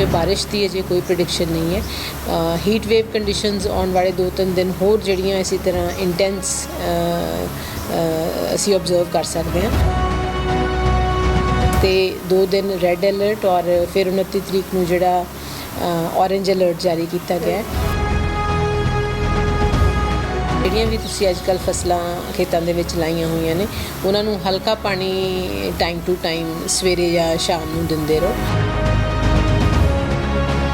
ਕਿ ਬਾਰਿਸ਼ ਦੀ ਅਜੇ ਕੋਈ ਪ੍ਰੈਡਿਕਸ਼ਨ ਨਹੀਂ ਹੈ। ਹੀਟ ਵੇਵ ਕੰਡੀਸ਼ਨਸ ਆਉਣ ਵਾਲੇ 2-3 ਦਿਨ ਹੋਰ ਜਿਹੜੀਆਂ ਇਸੇ ਤਰ੍ਹਾਂ ਇੰਟੈਂਸ ਅਸੀਂ ਆਬਜ਼ਰਵ ਕਰ ਸਕਦੇ ਹਾਂ। ਤੇ 2 ਦਿਨ ਰੈੱਡ ਅਲਰਟ ਔਰ ਫਿਰ 29 ਤਰੀਕ ਨੂੰ ਜਿਹੜਾ ਔਰੇਂਜ ਅਲਰਟ ਜਾਰੀ ਕੀਤਾ ਗਿਆ ਹੈ। ਜਿਹੜੀਆਂ ਵੀ ਤੁਸੀਂ ਅੱਜ ਕੱਲ ਫਸਲਾਂ ਖੇਤਾਂ ਦੇ ਵਿੱਚ ਲਾਈਆਂ ਹੋਈਆਂ ਨੇ, ਉਹਨਾਂ ਨੂੰ ਹਲਕਾ ਪਾਣੀ ਟਾਈਮ ਟੂ ਟਾਈਮ ਸਵੇਰੇ ਜਾਂ ਸ਼ਾਮ ਨੂੰ ਦਿੰਦੇ ਰਹੋ।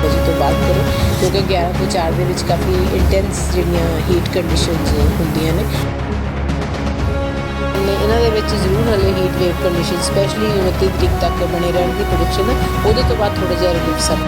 ਵਜੇ ਤੋਂ ਬਾਅਦ ਕਰੋ, ਕਿਉਂਕਿ 11 ਤੋਂ 4 ਦੇ ਵਿੱਚ ਕਾਫੀ ਇੰਟੈਂਸ ਜਿਹੜੀਆਂ ਹੀਟ ਕੰਡੀਸ਼ਨਸ ਹੁੰਦੀਆਂ ਨੇ। ਇਹਨਾਂ ਦੇ ਵਿੱਚ ਜ਼ਰੂਰ ਹਲੇ ਹੀਟ ਵੇਵ ਕੰਡੀਸ਼ਨ ਸਪੈਸ਼ਲੀ 29 ਤਰੀਕ ਤੱਕ ਬਣੇ ਰਹਿਣ ਦੀ ਪ੍ਰੈਡਿਕਸ਼ਨ ਹੈ, ਉਹਦੇ ਤੋਂ ਬਾਅਦ ਥੋੜਾ ਜਿਹਾ ਰਿਲੀਫ ਸਭ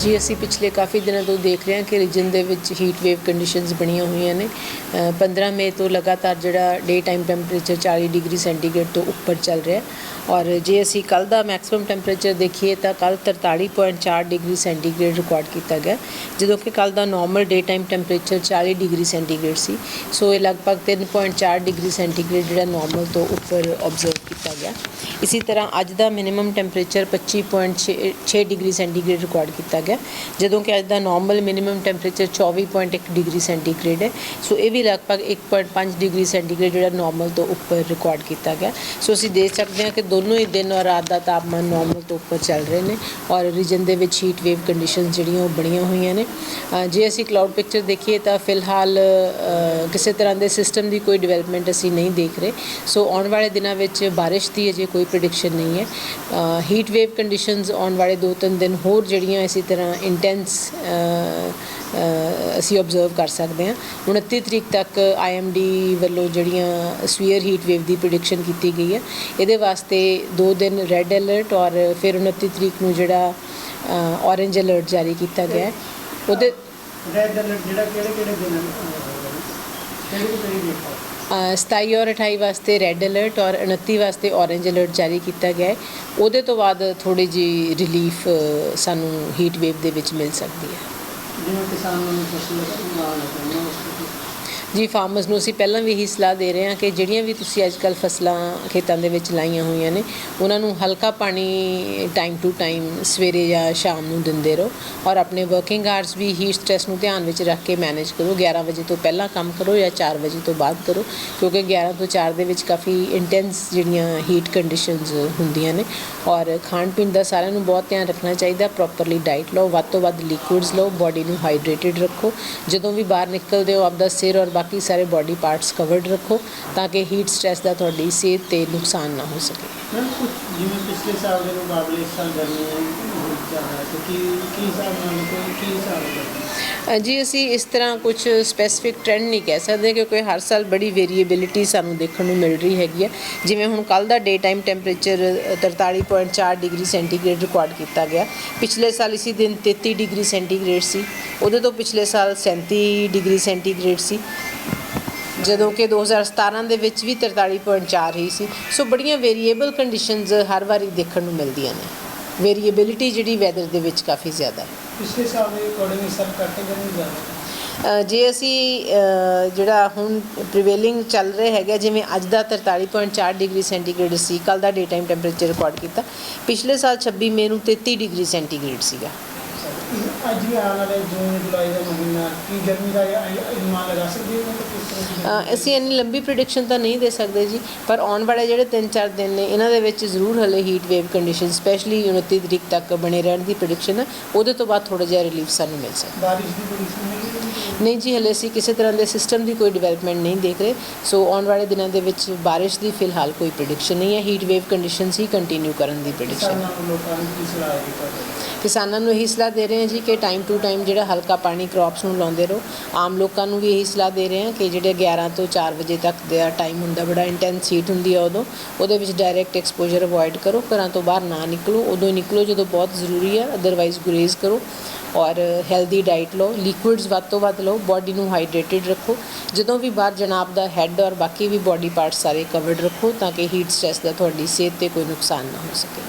ਜੀ ਅਸੀਂ ਪਿਛਲੇ ਕਾਫੀ ਦਿਨਾਂ ਤੋਂ ਦੇਖ ਰਹੇ ਹਾਂ ਕਿ ਰੀਜਨ ਦੇ ਵਿੱਚ ਹੀਟ ਵੇਵ ਕੰਡੀਸ਼ਨਸ ਬਣੀਆਂ ਹੋਈਆਂ ਨੇ। ਅ, 15 ਮਈ ਤੋਂ ਲਗਾਤਾਰ ਜਿਹੜਾ day time temperature 40 degree centigrade ਤੋਂ ਉੱਪਰ ਚੱਲ ਰਿਹਾ ਔਰ ਜੇ ਅਸੀਂ ਕੱਲ ਦਾ ਮੈਕਸਿਮਮ ਟੈਂਪਰੇਚਰ ਦੇਖੀਏ ਤਾਂ ਕੱਲ 43.4 ਡਿਗਰੀ ਸੈਂਟੀਗ੍ਰੇਡ ਰਿਕਾਰਡ ਕੀਤਾ ਗਿਆ ਜਦੋਂ ਕਿ ਕੱਲ ਦਾ normal day time temperature 40 degree centigrade ਸੀ। ਸੋ ਇਹ ਲਗਭਗ 3.4 ਡਿਗਰੀ ਸੈਂਟੀਗ੍ਰੇਡ ਜਿਹੜਾ ਨਾਰਮਲ ਤੋਂ ਉੱਪਰ ਆਬਜ਼ਰਵ ਕੀਤਾ ਗਿਆ। ਇਸੇ ਤਰ੍ਹਾਂ ਅੱਜ ਦਾ minimum temperature 25.6 degree centigrade record ਕੀਤਾ ਗਿਆ, ਜਦੋਂ ਕਿ ਅੱਜ ਦਾ normal minimum temperature 24.1 degree centigrade ਹੈ। ਸੋ ਇਹ ਵੀ ਲਗਭਗ 1.5 ਡਿਗਰੀ ਸੈਂਟੀਗ੍ਰੇਡ ਜਿਹੜਾ ਨਾਰਮਲ ਤੋਂ ਉੱਪਰ ਰਿਕਾਰਡ ਕੀਤਾ ਗਿਆ। ਸੋ ਅਸੀਂ ਦੇਖ ਸਕਦੇ ਹਾਂ ਕਿ ਦੋਨੋਂ ਹੀ ਦਿਨ ਔਰ ਰਾਤ ਦਾ ਤਾਪਮਾਨ ਨਾਰਮਲ ਤੋਂ ਉੱਪਰ ਚੱਲ ਰਹੇ ਨੇ ਔਰ ਰੀਜਨ ਦੇ ਵਿੱਚ ਹੀਟ ਵੇਵ ਕੰਡੀਸ਼ਨ ਜਿਹੜੀਆਂ ਉਹ ਬਣੀਆਂ ਹੋਈਆਂ ਨੇ। ਜੇ ਅਸੀਂ ਕਲਾਉਡ ਪਿਕਚਰ ਦੇਖੀਏ ਤਾਂ ਫਿਲਹਾਲ ਕਿਸੇ ਤਰ੍ਹਾਂ ਦੇ ਸਿਸਟਮ ਦੀ ਕੋਈ ਡਿਵੈਲਪਮੈਂਟ ਅਸੀਂ ਨਹੀਂ ਦੇਖ ਰਹੇ। ਸੋ ਆਉਣ ਵਾਲੇ ਦਿਨਾਂ ਵਿੱਚ ਬਾਰਿਸ਼ ਦੀ ਅਜੇ ਕੋਈ ਪ੍ਰੈਡਿਕਸ਼ਨ ਨਹੀਂ ਹੈ। ਹੀਟ ਵੇਵ ਕੰਡੀਸ਼ਨਸ ਆਉਣ ਵਾਲੇ 2-3 ਦਿਨ ਹੋਰ ਜਿਹੜੀਆਂ ਇਸੇ ਤਰ੍ਹਾਂ ਇੰਟੈਂਸ ਅਸੀਂ ਆਬਜ਼ਰਵ ਕਰ ਸਕਦੇ ਹਾਂ। 29 ਤਰੀਕ ਤੱਕ ਆਈਐਮਡੀ ਵੱਲੋਂ ਜਿਹੜੀਆਂ ਸਵੀਅਰ ਹੀਟ ਵੇਵ ਦੀ ਪ੍ਰੈਡਿਕਸ਼ਨ ਕੀਤੀ ਗਈ ਹੈ, ਇਹਦੇ ਵਾਸਤੇ 2 ਦਿਨ ਰੈੱਡ ਅਲਰਟ ਔਰ ਫਿਰ 29 ਤਰੀਕ ਨੂੰ ਜਿਹੜਾ ਔਰੇਂਜ ਅਲਰਟ ਜਾਰੀ ਕੀਤਾ ਗਿਆ ਹੈ। ਉਹਦੇ ਰੈੱਡ ਅਲਰਟ ਜਿਹੜਾ ਕਿਹੜੇ ਕਿਹੜੇ ਦਿਨ ਕਿਹੜੀ ਕਿਹੜੀ ਡੇਟ 27 ਔਰ 28 ਵਾਸਤੇ ਰੈੱਡ ਅਲਰਟ ਔਰ 29 ਵਾਸਤੇ ਔਰੇਂਜ ਅਲਰਟ ਜਾਰੀ ਕੀਤਾ ਗਿਆ ਹੈ। ਉਹਦੇ ਤੋਂ ਬਾਅਦ ਥੋੜੀ ਜੀ ਰਿਲੀਫ ਸਾਨੂੰ ਹੀਟ ਵੇਵ ਦੇ ਵਿੱਚ ਮਿਲ ਸਕਦੀ ਹੈ। ਜਿਵੇਂ ਕਿਸਾਨਾਂ ਨੂੰ ਫਸਲ ਉਗਾਉਣ ਜੀ ਫਾਰਮਰਸ ਨੂੰ ਅਸੀਂ ਪਹਿਲਾਂ ਵੀ ਇਹੀ ਸਲਾਹ ਦੇ ਰਹੇ ਹਾਂ ਕਿ ਜਿਹੜੀਆਂ ਵੀ ਤੁਸੀਂ ਅੱਜ ਕੱਲ ਫਸਲਾਂ ਖੇਤਾਂ ਦੇ ਵਿੱਚ ਲਾਈਆਂ ਹੋਈਆਂ ਨੇ, ਉਹਨਾਂ ਨੂੰ ਹਲਕਾ ਪਾਣੀ ਟਾਈਮ ਟੂ ਟਾਈਮ ਸਵੇਰੇ ਜਾਂ ਸ਼ਾਮ ਨੂੰ ਦਿੰਦੇ ਰਹੋ ਔਰ ਆਪਣੇ ਵਰਕਿੰਗ ਆਵਰਸ ਵੀ ਹੀਟ ਸਟ੍ਰੈਸ ਨੂੰ ਧਿਆਨ ਵਿੱਚ ਰੱਖ ਕੇ ਮੈਨੇਜ ਕਰੋ। 11 ਵਜੇ ਤੋਂ ਪਹਿਲਾਂ ਕੰਮ ਕਰੋ ਜਾਂ 4 ਵਜੇ ਤੋਂ ਬਾਅਦ ਕਰੋ, ਕਿਉਂਕਿ 11 ਤੋਂ 4 ਦੇ ਵਿੱਚ ਕਾਫੀ ਇੰਟੈਂਸ ਜਿਹੜੀਆਂ ਹੀਟ ਕੰਡੀਸ਼ਨਸ ਹੁੰਦੀਆਂ ਨੇ ਔਰ ਖਾਣ ਪੀਣ ਦਾ ਸਾਰਿਆਂ ਨੂੰ ਬਹੁਤ ਧਿਆਨ ਰੱਖਣਾ ਚਾਹੀਦਾ ਪ੍ਰੋਪਰਲੀ ਡਾਈਟ ਲਓ, ਵੱਧ ਤੋਂ ਵੱਧ ਲਿਕੁਇਡਸ ਲਓ ਬਾਡੀ ਨੂੰ ਹਾਈਡਰੇਟਿਡ ਰੱਖੋ। ਜਦੋਂ ਵੀ ਬਾਹਰ ਨਿਕਲਦੇ ਹੋ, ਆਪਦਾ ਸਿਰ ਔਰ ਬਾਕੀ ਸਾਰੇ ਬਾਡੀ ਪਾਰਟਸ ਕਵਰਡ ਰੱਖੋ ਤਾਂ ਕਿ ਹੀਟ ਸਟ੍ਰੈਸ ਦਾ ਤੁਹਾਡੀ ਸਿਹਤ ਤੇ ਨੁਕਸਾਨ ਨਾ ਹੋ ਸਕੇ। ਮੈਮ ਕੁਝ ਜਿਵੇਂ ਪਿਛਲੇ ਸਾਲ ਦੇ ਮੁਕਾਬਲੇ ਇਸ ਸਾਲ ਗਰਮੀ ਜ਼ਿਆਦਾ ਤੇ ਕੀ ਕੀ ਹਿਸਾਬ ਨਾਲ ਕੋਈ ਕੀ ਹਿਸਾਬ ਹੈ ਜੀ ਅਸੀਂ ਇਸ ਤਰ੍ਹਾਂ ਕੁਝ ਸਪੈਸੀਫਿਕ ਟ੍ਰੈਂਡ ਨਹੀਂ ਕਹਿ ਸਕਦੇ ਕਿਉਂਕਿ ਹਰ ਸਾਲ ਬੜੀ ਵੇਰੀਏਬਿਲਿਟੀ ਸਾਨੂੰ ਦੇਖਣ ਨੂੰ ਮਿਲ ਰਹੀ ਹੈਗੀ ਹੈ। ਜਿਵੇਂ ਹੁਣ ਕੱਲ ਦਾ day time temperature 43.4 degree centigrade record ਕੀਤਾ ਗਿਆ। ਪਿਛਲੇ ਸਾਲ ਇਸੇ ਦਿਨ 33 ਡਿਗਰੀ ਸੈਂਟੀਗ੍ਰੇਡ ਸੀ, ਉਹਦੇ ਤੋਂ ਪਿਛਲੇ ਸਾਲ 37 ਡਿਗਰੀ ਸੈਂਟੀਗ੍ਰੇਡ ਸੀ। ਜਦੋਂ ਕਿ 2017 ਦੇ ਵਿੱਚ ਵੀ 43.4 ਹੀ ਸੀ। ਸੋ ਬੜੀਆਂ ਵੇਰੀਏਬਲ ਕੰਡੀਸ਼ਨਸ ਹਰ ਵਾਰੀ ਦੇਖਣ ਨੂੰ ਮਿਲਦੀਆਂ ਨੇ। ਵੇਰੀਏਬਿਲਿਟੀ ਜਿਹੜੀ ਵੈਦਰ ਦੇ ਵਿੱਚ ਕਾਫੀ ਜ਼ਿਆਦਾ ਹੈ। ਪਿਛਲੇ ਸਾਲ ਦੇ ਅਕੋਰਡਿੰਗ ਇਸ ਸਾਲ ਘੱਟ ਗਰਮੀ ਜ਼ਿਆਦਾ? ਜੇ ਅਸੀਂ ਜਿਹੜਾ ਹੁਣ ਪ੍ਰੀਵੇਲਿੰਗ ਚੱਲ ਰਿਹਾ ਹੈਗਾ ਜਿਵੇਂ ਅੱਜ ਦਾ 43.4 ਡਿਗਰੀ ਸੈਂਟੀਗ੍ਰੇਡ ਸੀ ਕੱਲ ਦਾ ਡੇ ਟਾਈਮ ਟੈਂਪਰੇਚਰ ਰਿਕਾਰਡ ਕੀਤਾ। ਪਿਛਲੇ ਸਾਲ 26 ਮਈ ਨੂੰ 33 ਡਿਗਰੀ ਸੈਂਟੀਗ੍ਰੇਡ ਸੀਗਾ। ਅੱਜ ਵੀ ਆਉਣ ਵਾਲੇ ਜੂਨ ਜੁਲਾਈ ਦਾ ਮਹੀਨਾ ਕੀ ਗਰਮੀ ਦਾ ਅਨੁਮਾਨ ਲਗਾ ਸਕਦੇ ਹੋ? ਕਿ ਕਿਸ ਤਰ੍ਹਾਂ ਦੀ ਗਰਮੀ ਅ, ਅਸੀਂ ਇੰਨੀ ਲੰਬੀ ਪ੍ਰੈਡਿਕਸ਼ਨ ਤਾਂ ਨਹੀਂ ਦੇ ਸਕਦੇ ਜੀ ਪਰ ਆਉਣ ਵਾਲੇ ਜਿਹੜੇ 3-4 ਦਿਨ ਨੇ ਇਹਨਾਂ ਦੇ ਵਿੱਚ ਜ਼ਰੂਰ ਹਲੇ ਹੀਟ ਵੇਵ ਕੰਡੀਸ਼ਨ ਸਪੈਸ਼ਲੀ 29 ਤਰੀਕ ਤੱਕ ਬਣੇ ਰਹਿਣ ਦੀ ਪ੍ਰੈਡਿਕਸ਼ਨ ਹੈ ਉਹਦੇ ਤੋਂ ਬਾਅਦ ਥੋੜਾ ਜਿਹਾ ਰਿਲੀਫ ਸਾਨੂੰ ਮਿਲ ਸਕਦਾ ਬਾਰਿਸ਼ ਦੀ ਨਹੀਂ ਜੀ? ਹਲੇ ਅਸੀਂ ਕਿਸੇ ਤਰ੍ਹਾਂ ਦੇ ਸਿਸਟਮ ਦੀ ਕੋਈ ਡਿਵੈਲਪਮੈਂਟ ਨਹੀਂ ਦੇਖ ਰਹੇ। ਸੋ ਆਉਣ ਵਾਲੇ ਦਿਨਾਂ ਦੇ ਵਿੱਚ ਬਾਰਿਸ਼ ਦੀ ਫਿਲਹਾਲ ਕੋਈ ਪ੍ਰੈਡਿਕਸ਼ਨ ਨਹੀਂ ਹੈ। ਹੀਟ ਵੇਵ ਕੰਡੀਸ਼ਨਸ ਹੀ ਕੰਟੀਨਿਊ ਕਰਨ ਦੀ ਪ੍ਰੈਡਿਕਸ਼ਨ ਕਿਸਾਨਾਂ ਨੂੰ ਲੋਕਾਂ ਨੂੰ ਕੀ ਸਲਾਹ ਹੈ ਤੁਹਾਡੀ ਕਿਸਾਨਾਂ ਨੂੰ ਇਹੀ ਸਲਾਹ ਦੇ ਰਹੇ ਹਾਂ ਜੀ ਕਿ ਟਾਈਮ ਟੂ ਟਾਈਮ ਜਿਹੜਾ ਹਲਕਾ ਪਾਣੀ ਕ੍ਰੌਪਸ ਨੂੰ ਲਾਉਂਦੇ ਰਹੋ। ਆਮ ਲੋਕਾਂ ਨੂੰ ਵੀ ਇਹੀ ਸਲਾਹ ਦੇ ਰਹੇ ਹਾਂ ਕਿ ਜਿਹੜੇ 11 ਤੋਂ 4 ਵਜੇ ਤੱਕ ਦਾ ਟਾਈਮ ਹੁੰਦਾ, ਬੜਾ ਇੰਟੈਂਸ ਹੀਟ ਹੁੰਦੀ ਆ ਉਦੋਂ, ਉਹਦੇ ਵਿੱਚ ਡਾਇਰੈਕਟ ਐਕਸਪੋਜ਼ਰ ਅਵੋਇਡ ਕਰੋ, ਘਰਾਂ ਤੋਂ ਬਾਹਰ ਨਾ ਨਿਕਲੋ, ਉਦੋਂ ਹੀ ਨਿਕਲੋ ਜਦੋਂ ਬਹੁਤ ਜ਼ਰੂਰੀ ਹੈ ਅਦਰਵਾਈਜ਼ ਗੁਰੇਜ਼ ਕਰੋ ਔਰ ਹੈਲਦੀ ਡਾਈਟ ਲਓ ਲਿਕੁਇਡਸ ਵੱਧ ਤੋਂ ਵੱਧ ਲਓ ਬਾਡੀ ਨੂੰ ਹਾਈਡਰੇਟਿਡ ਰੱਖੋ। ਜਦੋਂ ਵੀ ਬਾਹਰ ਜਨਾਬ ਦਾ ਹੈੱਡ ਔਰ ਬਾਕੀ ਵੀ ਬਾਡੀ ਪਾਰਟਸ ਸਾਰੇ ਕਵਰਡ ਰੱਖੋ ਤਾਂ ਕਿ ਹੀਟ ਸਟ੍ਰੈਸ ਦਾ ਤੁਹਾਡੀ ਸਿਹਤ ਤੇ ਕੋਈ ਨੁਕਸਾਨ ਨਾ ਹੋ ਸਕੇ।